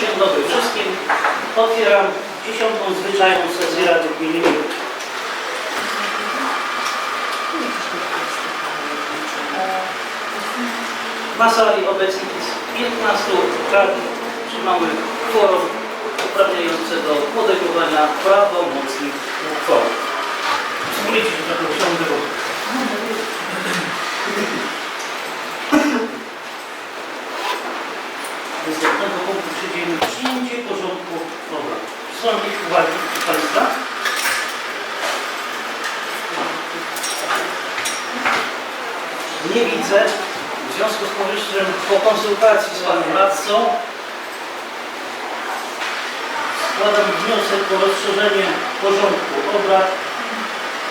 Dzień dobry wszystkim. Otwieram dziesiątą zwyczajną sesję Rady Gminy. Na sali obecnych jest 15 radnych. Czy mamy kworum uprawniające do podejmowania prawomocnych uchwał. Pozwolicie, że tak usiądę, następnego punktu przejdziemy przyjęcie porządku obrad. Są jakieś uwagi Państwa? Nie widzę. W związku z powyższym po konsultacji z Panem Radcą składam wniosek o rozszerzenie porządku obrad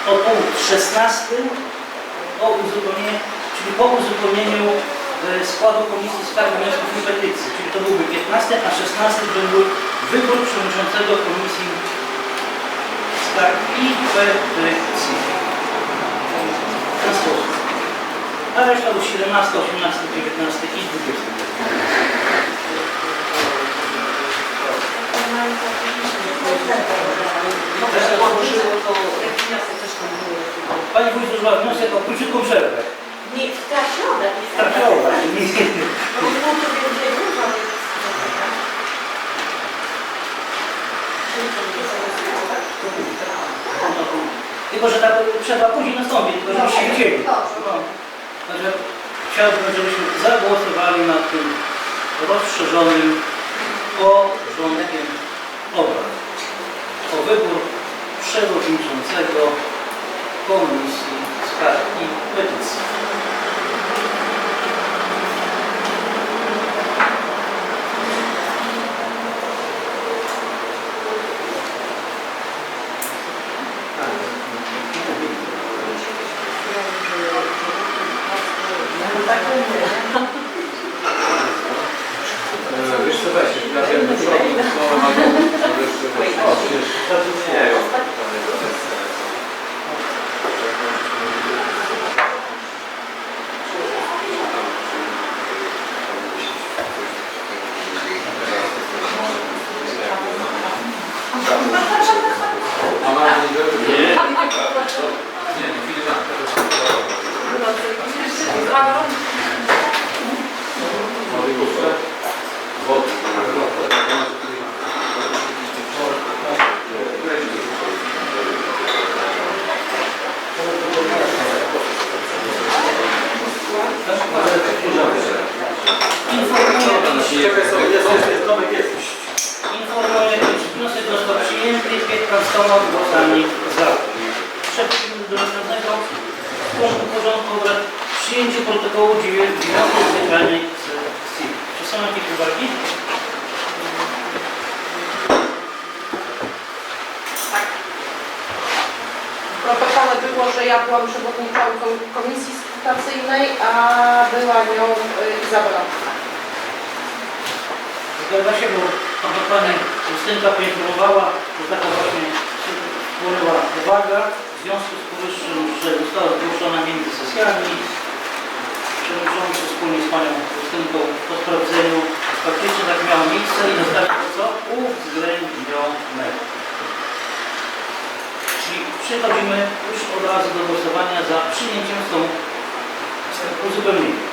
o punkt 16 o uzupełnienie, czyli po uzupełnieniu składu Komisji Skarg Wniosków i Petycji, czyli to byłby 15, a 16 to był wybór przewodniczącego Komisji Skarg i Petycji. W ten sposób. A reszta był 17, 18, 19 i 20. Pani Wójt złożyła wniosek o króciutką przerwę. Nie, w. Trafiała. Bo było to więzienie, Tylko, że ta przerwa później nastąpi, tylko żebyście wiedzieli. No. Także chciałbym, żebyśmy zagłosowali nad tym rozszerzonym porządkiem obrad. O wybór przewodniczącego Komisji Skarg i Petycji. E, Wiesz co, weź, ja wiem, że problem z słowem albo jeszcze wiesz, o, przecież nie, A ma nie Nie, nie, nie, filiżanka. Może jeszcze? Wody. Informuję, Czekaj sobie, jest, jest, jest, Tomek jest. informuję, iż wniosek został przyjęty 15 głosami za. Przechodzimy do następnego punktu porządku obrad. Przyjęcie protokołu 9 zwyczajnej sesji. Czy są jakieś uwagi? W protokole było, że ja byłam przewodniczącą komisji skrutacyjnej, a była nią y, Izabela. Zgadza się, bo taka pani Justynka poinformowała, że taka właśnie wpłynęła uwaga w związku z powyższym, że została zgłoszona między sesjami. Przewodniczący wspólnie z panią Justynką po sprawdzeniu faktycznie tak miało miejsce i zostało co? Uwzględnione. Czyli przechodzimy już od razu do głosowania za przyjęciem tą uzupełnieniem.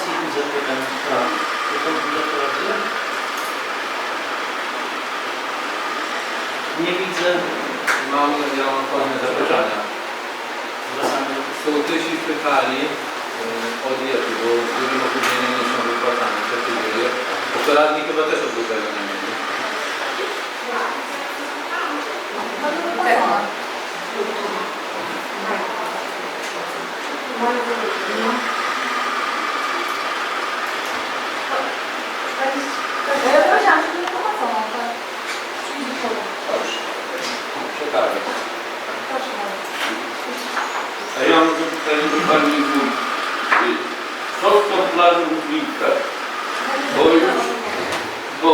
Czy interpelacje? Nie widzę. Mam, ja mam pewne zapytania. Sołtysi pytali y, o diety, bo z dużym opóźnieniem nie są wypłacane. Co się dzieje? To radni chyba też od tego nie mieli. Prosiłam, żeby nie pomocą, tak. Dobrze. A ja mam zapytanie do Pani Wójt. Co z tą plażą w Wilkach? Bo już, bo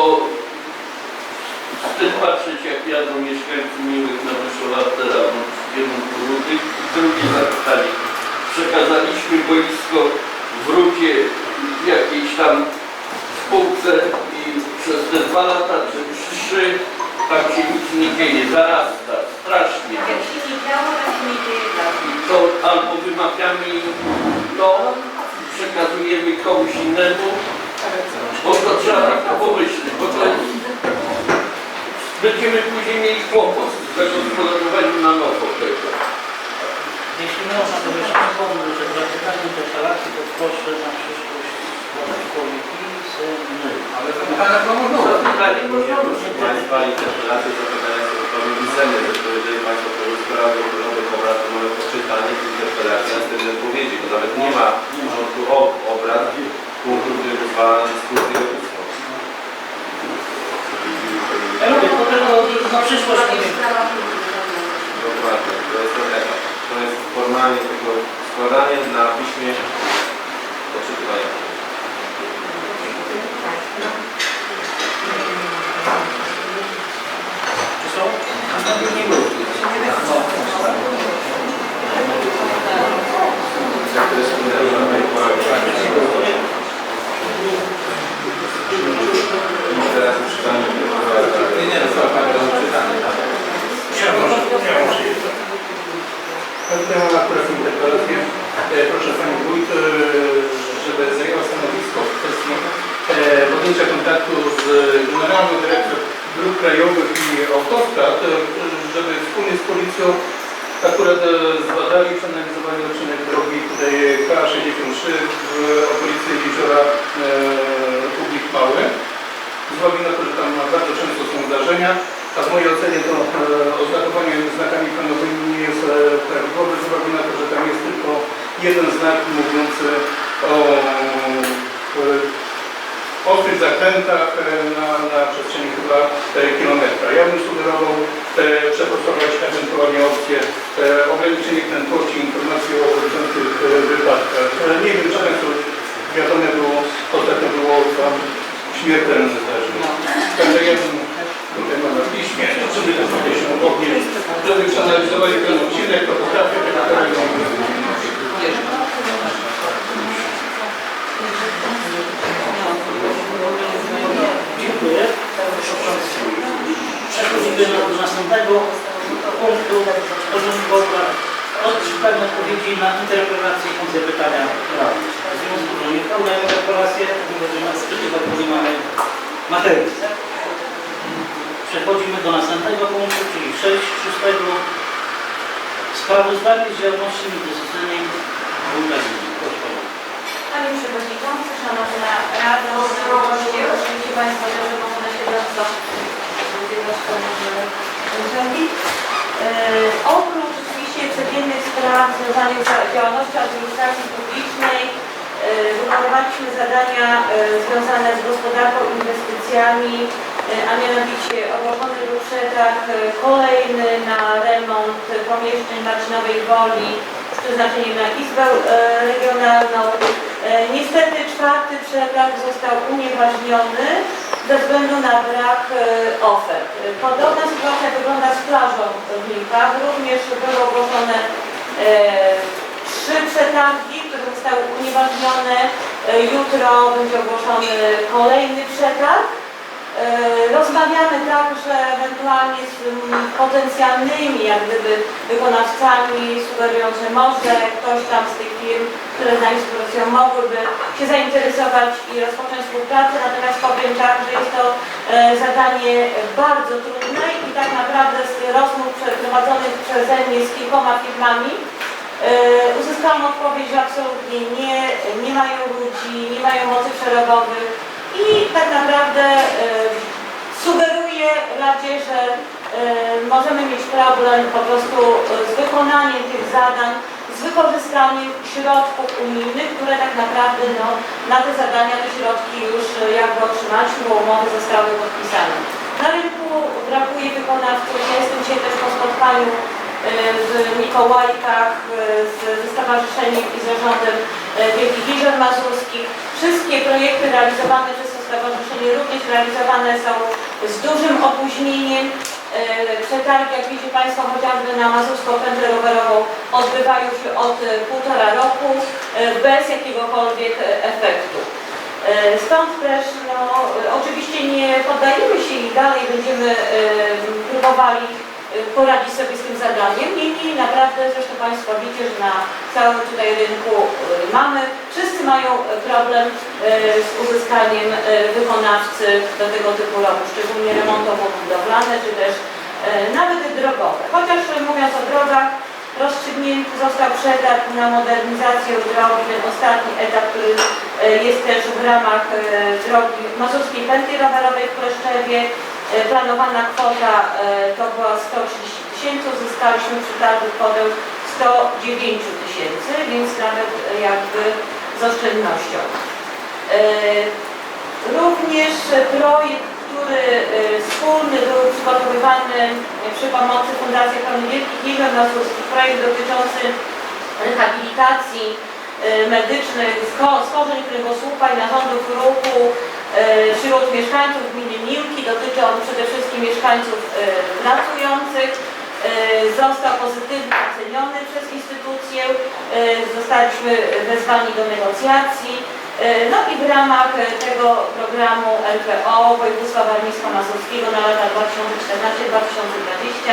chcę patrzeć jak jadą mieszkańcy Miłych na Wyszowate rano w kierunku Rudych i drugie zapytanie. Przekazaliśmy boisko w Rudzie jakiejś tam spółce i przez te dwa lata, że trzy, tam się nic nie dzieje, zarasta, strasznie. Jak się nie działo, tak się nie dzieje dalej. I to albo wymawiamy, no, przekazujemy komuś innemu, bo to trzeba tak to pomyśleć, bo to będziemy później mieli kłopot z zagospodarowaniem na nowo tego. Jeśli można, to jeszcze przypomnę, że w zapytaniu interpelacji to proszę na przyszłość składać pisemny. Ale zapytania to można. Zapytanie Proszę Państwa, interpelacje, zapytania są w formie porozprawią porządek obrad, to mamy poczytanie w interpelacji następne odpowiedzi, bo nawet nie ma w porządku ob- obrad punktu, który pozwala na dyskusję ustną. Ja mówię, to tylko na przyszłość nie wiem. Dokładnie, to jest etap. To jest formalnie tego składanie na piśmie odczytywania. Czy są? Nie było. Mam akurat interpelację. Proszę Pani Wójt, e, żeby zajęła stanowisko w kwestii e, podjęcia kontaktu z Generalną Dyrekcją Dróg Krajowych i Autostrad, e, żeby wspólnie z Policją akurat e, zbadali, przeanalizowali odcinek drogi tutaj K63 w okolicy jeziora e, Publik Mały. Z uwagi na to, że tam bardzo często są zdarzenia, a w mojej ocenie to e, oznakowanie znakami planowymi nie jest prawidłowe, z uwagi na to, że tam jest tylko jeden znak mówiący o ostrych zakrętach e, na, na przestrzeni chyba e, kilometra. Ja bym sugerował e, przeprostować ewentualnie opcję ograniczenie prędkości, informacji o e, wypadkach. Nie wiem, czy Państwu wiadome było, ostatnio było tam śmiertelne zdarzenie. Także ja bym tutaj mam na piśmie, żeby to sobie się odnieść, żeby przeanalizowali ten odcinek, topografię, tego Przechodzimy do następnego punktu porządku obrad. Odczytanie odpowiedzi na interpelacje i zapytania prawne. W związku z tym nie będziemy odczytywać, bo nie mamy materii. Przechodzimy do następnego punktu, czyli 6, 6. Sprawozdanie z działalności inwestycyjnej. Proszę bardzo. Panie Przewodniczący, Szanowna Rado, Szanowni oczywiście Państwo dobrze mogą na siedząco urzędnik. Oprócz oczywiście codziennych spraw związanych z działalnością administracji publicznej e, wykonywaliśmy zadania e, związane z gospodarką, inwestycjami, e, a mianowicie ogłoszony był przetarg e, kolejny na remont pomieszczeń Marcinowej Woli z przeznaczeniem na Izbę e, Regionalną. E, Niestety czwarty przetarg został unieważniony ze względu na brak e, ofert. Podobna sytuacja wygląda z plażą w Milkach. Również były ogłoszone e, trzy przetargi, które zostały unieważnione. E, Jutro będzie ogłoszony kolejny przetarg. Rozmawiamy także ewentualnie z potencjalnymi jak gdyby wykonawcami, sugerując, że może ktoś tam z tych firm, które z nami mogłyby się zainteresować i rozpocząć współpracę. Natomiast powiem tak, że jest to e, zadanie bardzo trudne i tak naprawdę z rozmów przeprowadzonych przeze mnie z kilkoma firmami e, uzyskałam odpowiedź, że absolutnie nie, nie mają ludzi, nie mają mocy przerobowych i tak naprawdę e, sugeruję Radzie, że e, możemy mieć problem po prostu e, z wykonaniem tych zadań, z wykorzystaniem środków unijnych, które tak naprawdę no, na te zadania te środki już jakby otrzymaliśmy, bo umowy zostały podpisane. Na rynku brakuje wykonawców. Ja jestem dzisiaj też po spotkaniu w Mikołajkach z, ze Stowarzyszeniem i zarządem Wielkich Jezior Mazurskich. Wszystkie projekty realizowane przez to stowarzyszenie również realizowane są z dużym opóźnieniem. E, Przetargi, jak widzicie Państwo, chociażby na Mazurską Pętlę Rowerową odbywają się od e, półtora roku e, bez jakiegokolwiek e, efektu. E, Stąd też no, e, oczywiście nie poddajemy się i dalej będziemy e, próbowali e, poradzić sobie z tym zadaniem. Niemniej naprawdę zresztą Państwo widzicie, że na całym tutaj rynku e, mamy, wszyscy mają problem e, z uzyskaniem wykonawcy do tego typu robót, szczególnie remontowo-budowlane, czy też nawet drogowe. Chociaż mówiąc o drogach, rozstrzygnięty został przetarg na modernizację drogi, ten ostatni etap, który jest też w ramach drogi Mazurskiej Pętli Rowerowej w Kleszczewie. E, Planowana kwota e, to była 130 tysięcy, uzyskaliśmy w przetargu kwotę 109 tysięcy, więc nawet e, jakby z oszczędnością. Również projekt, który wspólny był przygotowywany przy pomocy Fundacji Ochrony Wielkich Jezior projekt dotyczący rehabilitacji medycznych, schorzeń kręgosłupa i narządów ruchu wśród mieszkańców gminy Miłki. Dotyczy on przede wszystkim mieszkańców e, pracujących. E, Został pozytywnie oceniony przez instytucję. E, Zostaliśmy wezwani do negocjacji. E, No i w ramach e, tego programu LPO województwa warmińsko-mazurskiego na lata 2014-2020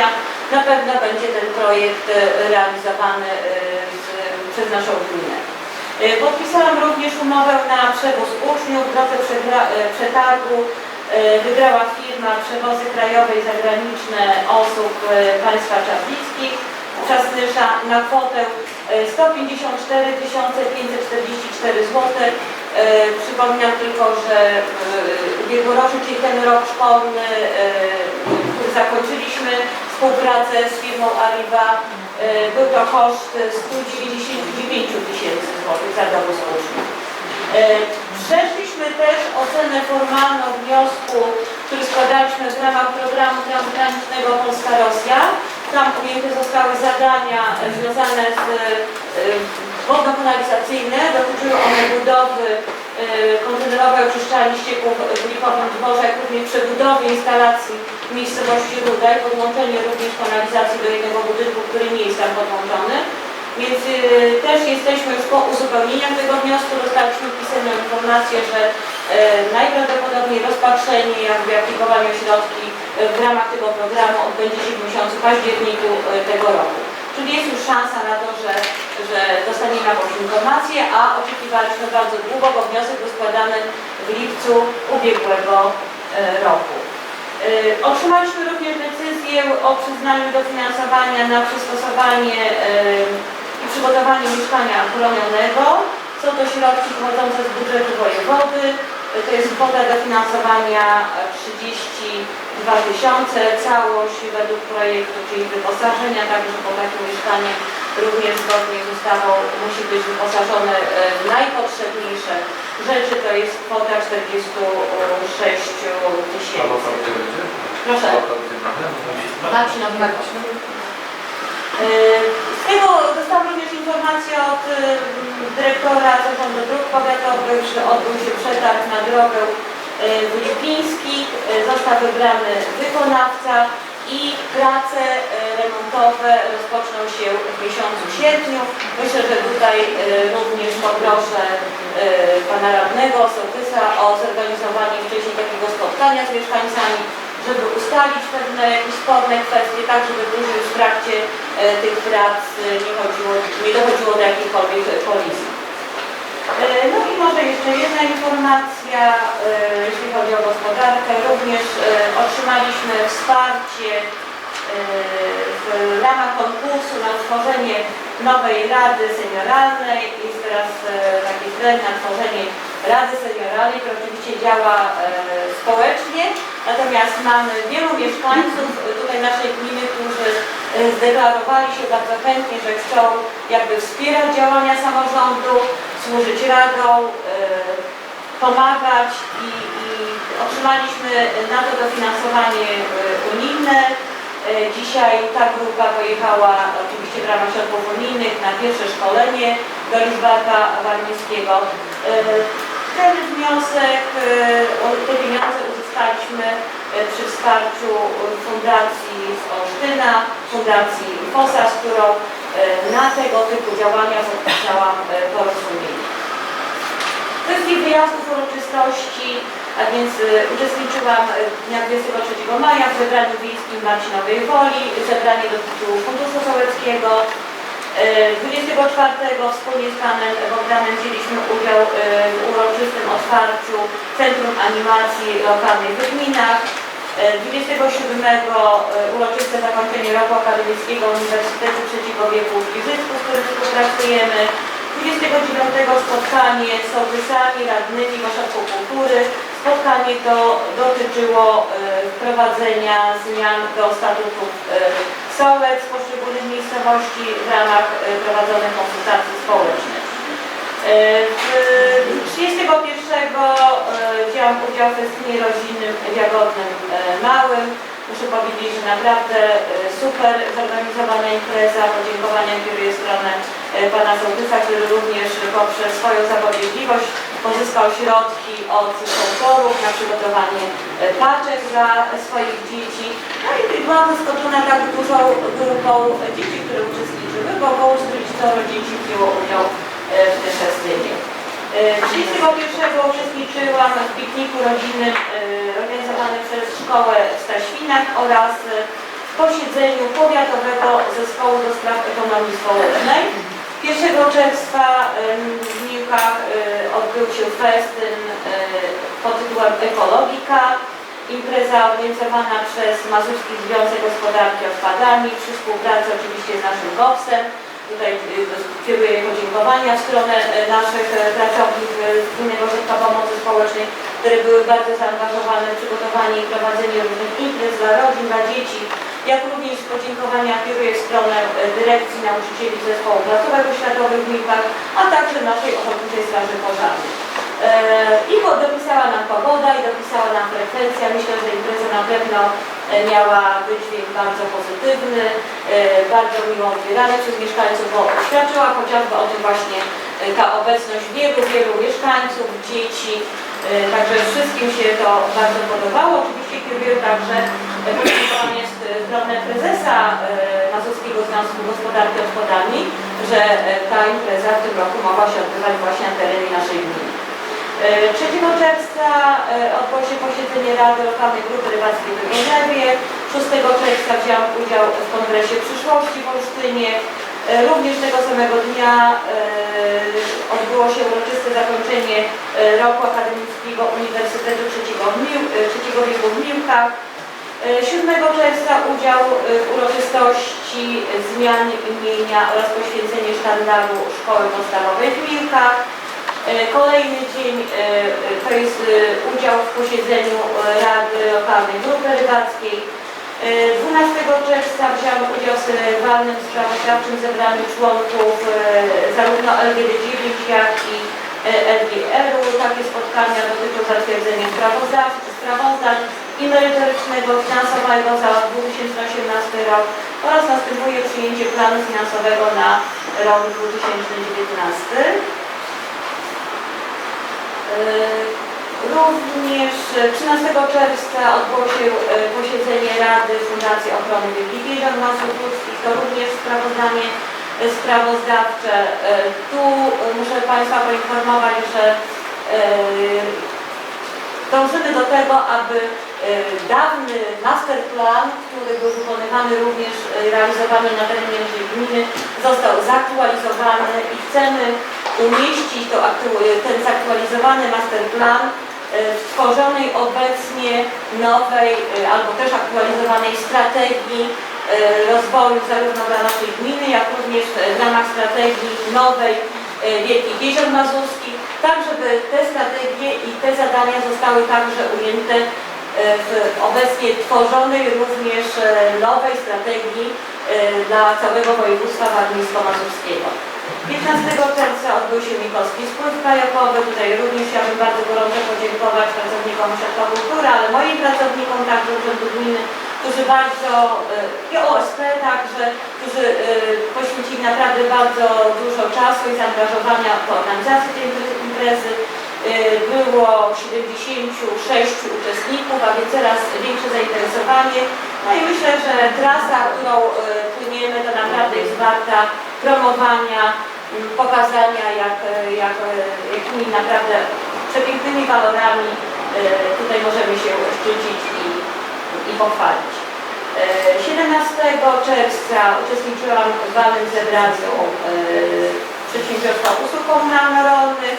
na pewno będzie ten projekt e, realizowany e, przez naszą gminę. E, Podpisałam również umowę na przewóz uczniów w drodze e, przetargu. e, Wygrała firma Przewozy Krajowe i Zagraniczne osób państwa czarnickich. Czasnysza na kwotę e, 154 544 zł. Przypominam tylko, że ubiegłoroczny, czyli ten rok szkolny, który zakończyliśmy współpracę z firmą Arriva, e, był to koszt 199 tysięcy złotych za uczniów. E, Przeszliśmy też ocenę formalną wniosku, który składaliśmy w ramach programu transgranicznego Polska-Rosja. Tam ujęte zostały zadania związane z e, wodno-kanalizacyjne. Dotyczyły one budowy e, kontenerowej oczyszczalni ścieków w Likowym Dworze, jak również przebudowy instalacji miejscowości Rudaj, podłączenie również kanalizacji do jednego budynku, który nie jest tam podłączony. Więc y, też jesteśmy już po uzupełnieniach tego wniosku. Dostaliśmy pisemną informację, że y, najprawdopodobniej rozpatrzenie jakby aplikowanie o środki y, w ramach tego programu odbędzie się w miesiącu październiku y, tego roku. Czyli jest już szansa na to, że, że dostaniemy jakąś informację, a oczekiwaliśmy bardzo długo, bo wniosek był składany w lipcu ubiegłego y, roku. Y, Otrzymaliśmy również decyzję o przyznaniu dofinansowania na przystosowanie y, i przygotowanie mieszkania chronionego. Są to środki pochodzące z budżetu wojewody. Y, To jest kwota dofinansowania e, 32 tysiące. Całość według projektu, czyli wyposażenia, także po takim mieszkanie również zgodnie z ustawą musi być wyposażone e, w najpotrzebniejsze rzeczy. To jest kwota 46 tysięcy. Proszę. Marcin Nowakowski. Z tego dostałam również informację od y, dyrektora Zarządu Dróg Powiatowych, że odbył się przetarg na drogę w Lipińskich. Został wybrany wykonawca. I prace e, remontowe rozpoczną się w miesiącu sierpniu. Myślę, że tutaj e, również poproszę e, pana radnego Sołtysa o zorganizowanie wcześniej takiego spotkania z mieszkańcami, żeby ustalić pewne sporne kwestie, tak żeby w trakcie tych prac nie, chodziło, nie dochodziło do jakichkolwiek kolizji. E, No i może jeszcze jedna informacja, e, jeśli chodzi o gospodarkę. Również e, otrzymaliśmy wsparcie w ramach konkursu na tworzenie nowej Rady Senioralnej. Jest teraz taki trend na tworzenie Rady Senioralnej, która oczywiście działa społecznie, natomiast mamy wielu mieszkańców tutaj naszej gminy, którzy zdeklarowali się bardzo chętnie, że chcą jakby wspierać działania samorządu, służyć radą, e, pomagać i, i otrzymaliśmy na to dofinansowanie e, unijne. E, Dzisiaj ta grupa pojechała oczywiście w ramach środków unijnych na pierwsze szkolenie do Lidzbarka Warmińskiego. Ten wniosek, te pieniądze uzyskaliśmy przy wsparciu Fundacji z Olsztyna, Fundacji FOSA, z którą na tego typu działania podpisałam e, porozumienie. Kwestii wyjazdów uroczystości, a więc y, uczestniczyłam dnia 23 maja w zebraniu wiejskim w Marcinowej Woli, zebranie dotyczyło Funduszu Sołeckiego. Y, 24 wspólnie z panem Bogdanem wzięliśmy udział w uroczystym otwarciu Centrum Animacji Lokalnej w gminach. Y, 27 y, uroczyste zakończenie roku akademickiego Uniwersytetu Trzeciego Wieku w Giżycku, z którym współpracujemy. 29 spotkanie z sołtysami, radnymi Ośrodku Kultury. Spotkanie to dotyczyło e, wprowadzenia zmian do statutów e, sołec poszczególnych miejscowości w ramach e, prowadzonych konsultacji społecznych. E, w 31 e, wziąłam udział w festynie rodzinnym w Jagodnym e, Małym. Muszę powiedzieć, że naprawdę super zorganizowana impreza. Podziękowania kieruję w stronę pana sołtysa, który również poprzez swoją zapobiegliwość pozyskał środki od sponsorów na przygotowanie paczek dla swoich dzieci. No i byłam zaskoczona tak dużą grupą dzieci, które uczestniczyły, bo około 40 dzieci wzięło udział e, w tym festynie. E, 31 uczestniczyłam w pikniku rodzinnym e, organizowanym przez szkołę w Staświnach oraz e, w posiedzeniu Powiatowego Zespołu do Spraw Ekonomii Społecznej. 1 czerwca w Miłkach e, odbył się festyn e, pod tytułem Ekologika. Impreza organizowana przez Mazurski Związek Gospodarki Odpadami przy współpracy oczywiście z naszym GOPS-em. Tutaj y, kieruję podziękowania w stronę e, naszych e, pracowników e, Gminnego Ośrodka Pomocy Społecznej, które były bardzo zaangażowane w przygotowanie i prowadzenie różnych imprez dla rodzin, dla dzieci, jak również podziękowania kieruję w stronę Dyrekcji Nauczycieli Zespołu Placówek Oświatowych w Milkach, a także naszej Ochotniczej Straży Pożarnej. E, I dopisała nam pogoda i dopisała nam frekwencja. Myślę, że impreza na pewno e, miała wydźwięk bardzo pozytywny, e, bardzo miło odbierany przez mieszkańców, bo świadczyła chociażby o tym właśnie ta obecność wielu, wielu mieszkańców, dzieci. Także wszystkim się to bardzo podobało. Oczywiście kieruję także e, podziękowanie z e, strony prezesa Mazurskiego Związku Gospodarki Odpadami, że ta impreza w tym roku mogła się odbywać właśnie na terenie 3 czerwca e, odbyło się posiedzenie Rady Lokalnej Grupy Rybackiej w Gniewie. 6 czerwca wziąłam udział w Kongresie Przyszłości w Olsztynie. E, Również tego samego dnia e, odbyło się uroczyste zakończenie e, roku akademickiego Uniwersytetu e, Trzeciego Wieku w Miłkach. E, 7 czerwca udział e, w uroczystości zmiany imienia oraz poświęcenie sztandaru Szkoły Podstawowej w Miłkach. E, Kolejny dzień e, e, to jest udział w posiedzeniu Rady Lokalnej Grupy Rybackiej. E, 12 czerwca wziąłem udział w walnym sprawozdawczym zebraniu członków zarówno LGD9 jak i LGR-u. Takie spotkania dotyczą zatwierdzenia sprawozdań i merytorycznego finansowego za 2018 rok oraz następuje przyjęcie planu finansowego na rok 2019. Yy, Również e, 13 czerwca odbyło się e, posiedzenie Rady Fundacji Ochrony Wielkich Jezior Masów Ludzkich. To również sprawozdanie e, sprawozdawcze. E, Tu e, muszę Państwa poinformować, że e, Dążymy do tego, aby e, dawny masterplan, który był wykonywany również e, realizowany na terenie naszej gminy, został zaktualizowany i chcemy umieścić to, aktu- ten zaktualizowany masterplan e, w tworzonej obecnie nowej e, albo też aktualizowanej strategii e, rozwoju zarówno dla naszej gminy, jak również e, w ramach strategii nowej e, Wielkich Jezior Mazurskich, tak żeby te strategie i te zadania zostały także ujęte e, w obecnie tworzonej również e, nowej strategii e, dla całego województwa warmińsko-mazurskiego. 15 czerwca odbył się Mikołski Spływ Krajowy. Tutaj również chciałabym bardzo gorąco podziękować pracownikom Ośrodka Kultury, ale moim pracownikom także Urzędu Gminy, którzy bardzo, e, i OSP także, którzy e, poświęcili naprawdę bardzo dużo czasu i zaangażowania w organizację tej imprezy. E, Było 76 uczestników, a więc coraz większe zainteresowanie. No i myślę, że trasa, którą e, płyniemy, to naprawdę jest warta promowania, m, pokazania, jak, e, jak, e, jakimi naprawdę przepięknymi walorami e, tutaj możemy się szczycić i, i pochwalić. E, 17 czerwca uczestniczyłam w walnym zebraniu Przedsiębiorstwa Usług Komunalno-Rolnych.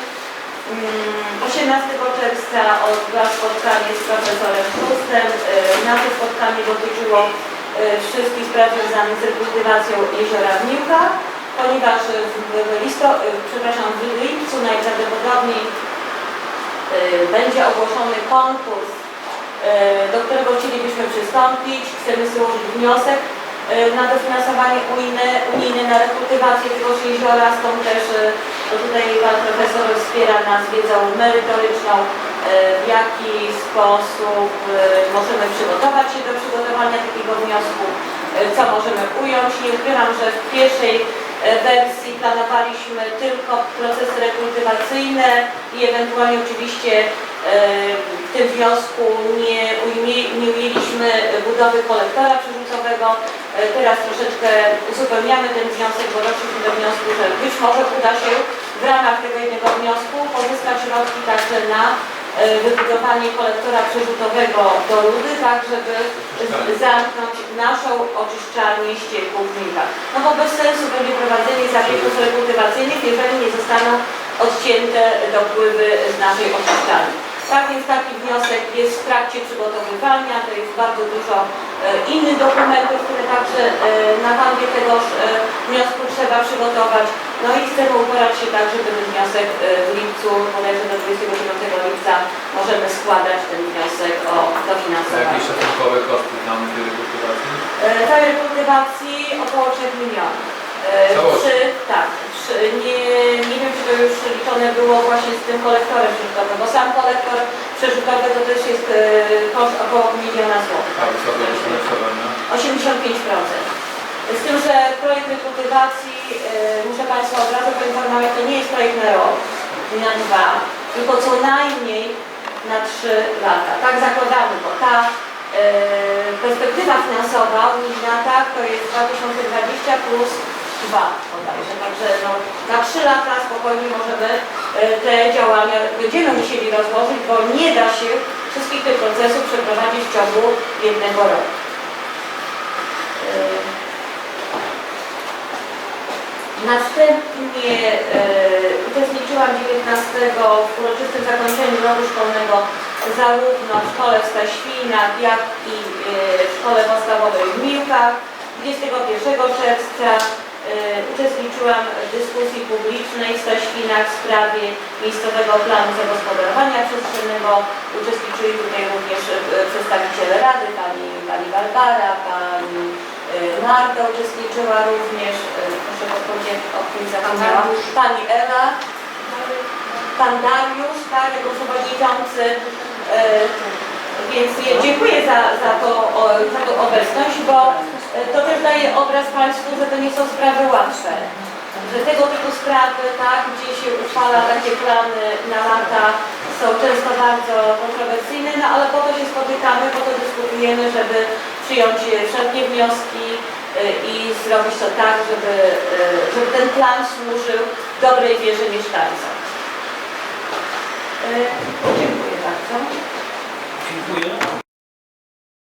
Mm, 18 czerwca odbyła spotkanie z profesorem Chustem. E, Nasze spotkanie dotyczyło wszystkich spraw związanych z rekultywacją jeziora Wniłka, ponieważ w, w, listo, e, przepraszam, w lipcu najprawdopodobniej e, będzie ogłoszony konkurs, e, do którego chcielibyśmy przystąpić. Chcemy złożyć wniosek e, na dofinansowanie unijne, unijne na rekultywację tegoż jeziora, stąd też e, tutaj Pan Profesor wspiera nas wiedzą merytoryczną, e, w jaki sposób e, możemy przygotować się do przygotowania takiego wniosku, e, co możemy ująć. Nie ukrywam, że w pierwszej e, wersji planowaliśmy tylko procesy rekultywacyjne i ewentualnie oczywiście e, w tym wniosku nie, ujmie, nie ujęliśmy budowy kolektora przerzutowego. E, Teraz troszeczkę uzupełniamy ten wniosek, bo doszliśmy do wniosku, że być może uda się w ramach tego jednego wniosku pozyskać środki także na e, wybudowanie kolektora przerzutowego do Rudy, tak żeby zamknąć naszą oczyszczalnię ścieków Miłach. No bo bez sensu będzie prowadzenie zabiegów rekultywacyjnych, jeżeli nie zostaną odcięte dopływy z naszej oczyszczalni. Tak więc taki wniosek jest w trakcie przygotowywania, to jest bardzo dużo e, innych dokumentów, które także e, na kanwie tegoż e, wniosku trzeba przygotować. No i chcemy uporać się tak, żeby ten wniosek e, w lipcu, bodajże do 29 lipca możemy składać ten wniosek o dofinansowanie. jakieś szacunkowe koszty znamy tej rekultywacji? E, Całej rekultywacji około 3 milionów. Przy, tak, przy, nie, nie wiem czy to już liczone było właśnie z tym kolektorem przerzutowym, bo sam kolektor przerzutowy to też jest koszt około miliona złotych. A wysokość finansowania? 85%. Z tym, że projekt rekultywacji, e, muszę Państwa od razu poinformować, to nie jest projekt na rok, nie na dwa, tylko co najmniej na trzy lata. Tak zakładamy, bo ta e, perspektywa finansowa unijna tak, to jest 2020 plus 2 bodajże. Także no, na 3 lata spokojnie możemy e, te działania, będziemy musieli rozłożyć, bo nie da się wszystkich tych procesów przeprowadzić w ciągu jednego roku. E, Następnie e, uczestniczyłam 19 w uroczystym zakończeniu roku szkolnego zarówno w szkole w Staświnach, jak i e, w szkole podstawowej w Miłkach. 21 czerwca e, uczestniczyłam w dyskusji publicznej w Staświnach w sprawie miejscowego planu zagospodarowania przestrzennego. Uczestniczyli tutaj również przedstawiciele Rady, pani, pani Barbara, pani Marta uczestniczyła również, e, proszę odpowiedzieć, o kim zapomniałam, pani Ewa, pan Dariusz, tak, jako przewodniczący. E, Więc dziękuję za, za, to, za tą obecność, bo to też daje obraz Państwu, że to nie są sprawy łatwe. Że tego typu sprawy, tak, gdzie się uchwala takie plany na lata, są często bardzo kontrowersyjne, no ale po to się spotykamy, po to dyskutujemy, żeby przyjąć e, wszelkie wnioski e, i zrobić to tak, żeby, e, żeby ten plan służył dobrej wierze mieszkańcom. Dziękuję bardzo. Dziękuję.